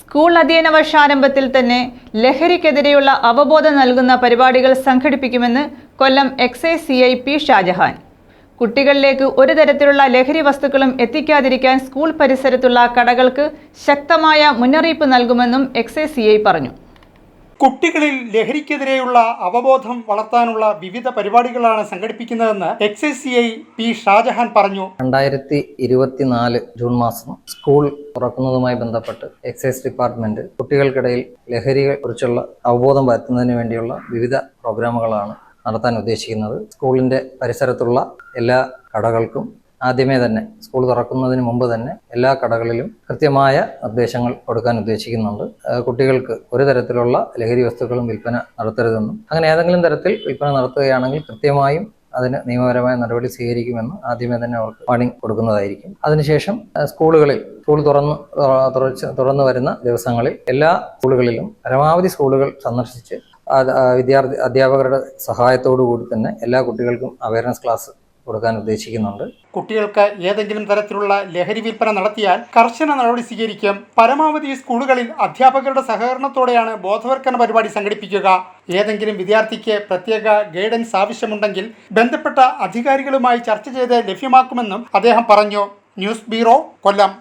School അധ്യയന വർഷാരംഭത്തിൽ തന്നെ ലഹരിക്കെതിരെയുള്ള അവബോധം നൽകുന്ന പരിപാടികൾ സംഘടിപ്പിക്കുമെന്ന് Kollam excise C I P Shajahan. കുട്ടികളിലേക്ക് ഒരു തരത്തിലുള്ള ലഹരി വസ്തുക്കളും എത്തിക്കാതിരിക്കാൻ സ്കൂൾ പരിസരത്തുള്ള കടകൾക്ക് ശക്തമായ മുന്നറിയിപ്പ് നൽകുമെന്നും എക്സൈസ് സി ഐ പറഞ്ഞു. കുട്ടികളിൽ ലഹരിക്കെതിരെയുള്ള അവബോധം വളർത്താനുള്ള വിവിധ പരിപാടികളാണ് സംഘടിപ്പിക്കുന്നതെന്ന് excise C I P Shajahan പറഞ്ഞു. രണ്ടായിരത്തി ഇരുപത്തിനാല് ജൂൺ മാസം സ്കൂൾ തുറക്കുന്നതുമായി ബന്ധപ്പെട്ട് എക്സൈസ് ഡിപ്പാർട്ട്മെന്റ് കുട്ടികൾക്കിടയിൽ ലഹരിയെ കുറിച്ചുള്ള അവബോധം വരുത്തുന്നതിന് വേണ്ടിയുള്ള വിവിധ പ്രോഗ്രാമുകളാണ് നടത്താൻ ഉദ്ദേശിക്കുന്നത്. സ്കൂളിന്റെ പരിസരത്തുള്ള എല്ലാ കടകൾക്കും ആദ്യമേ തന്നെ സ്കൂൾ തുറക്കുന്നതിന് മുമ്പ് തന്നെ എല്ലാ കടകളിലും കൃത്യമായ നിർദ്ദേശങ്ങൾ കൊടുക്കാൻ ഉദ്ദേശിക്കുന്നുണ്ട്. കുട്ടികൾക്ക് ഒരു തരത്തിലുള്ള ലഹരി വസ്തുക്കളും വിൽപ്പന നടത്തരുതെന്നും അങ്ങനെ ഏതെങ്കിലും തരത്തിൽ വിൽപ്പന നടത്തുകയാണെങ്കിൽ കൃത്യമായും അതിന് നിയമപരമായ നടപടി സ്വീകരിക്കുമെന്ന് ആദ്യമേ തന്നെ അവർക്ക് വാണിംഗ് കൊടുക്കുന്നതായിരിക്കും. അതിനുശേഷം സ്കൂളുകളിൽ സ്കൂൾ തുറന്ന് തുറന്നു വരുന്ന ദിവസങ്ങളിൽ എല്ലാ സ്കൂളുകളിലും പരമാവധി സ്കൂളുകൾ സന്ദർശിച്ച് വിദ്യാർത്ഥി അധ്യാപകരുടെ സഹായത്തോടു കൂടി തന്നെ എല്ലാ കുട്ടികൾക്കും അവയർനെസ് ക്ലാസ് കൊടുക്കാൻ ഉദ്ദേശിക്കുന്നുണ്ട്. കുട്ടികൾക്ക് ഏതെങ്കിലും തരത്തിലുള്ള ലഹരി വിൽപ്പന നടത്തിയാൽ കർശന നടപടി സ്വീകരിക്കും. പരമാവധി സ്കൂളുകളിൽ അധ്യാപകരുടെ സഹകരണത്തോടെയാണ് ബോധവൽക്കരണ പരിപാടി സംഘടിപ്പിക്കുക. ഏതെങ്കിലും വിദ്യാർത്ഥിക്ക് പ്രത്യേക ഗൈഡൻസ് ആവശ്യമുണ്ടെങ്കിൽ ബന്ധപ്പെട്ട അധികാരികളുമായി ചർച്ച ചെയ്ത് ലഭ്യമാക്കുമെന്നും അദ്ദേഹം പറഞ്ഞു. News bureau Kollam.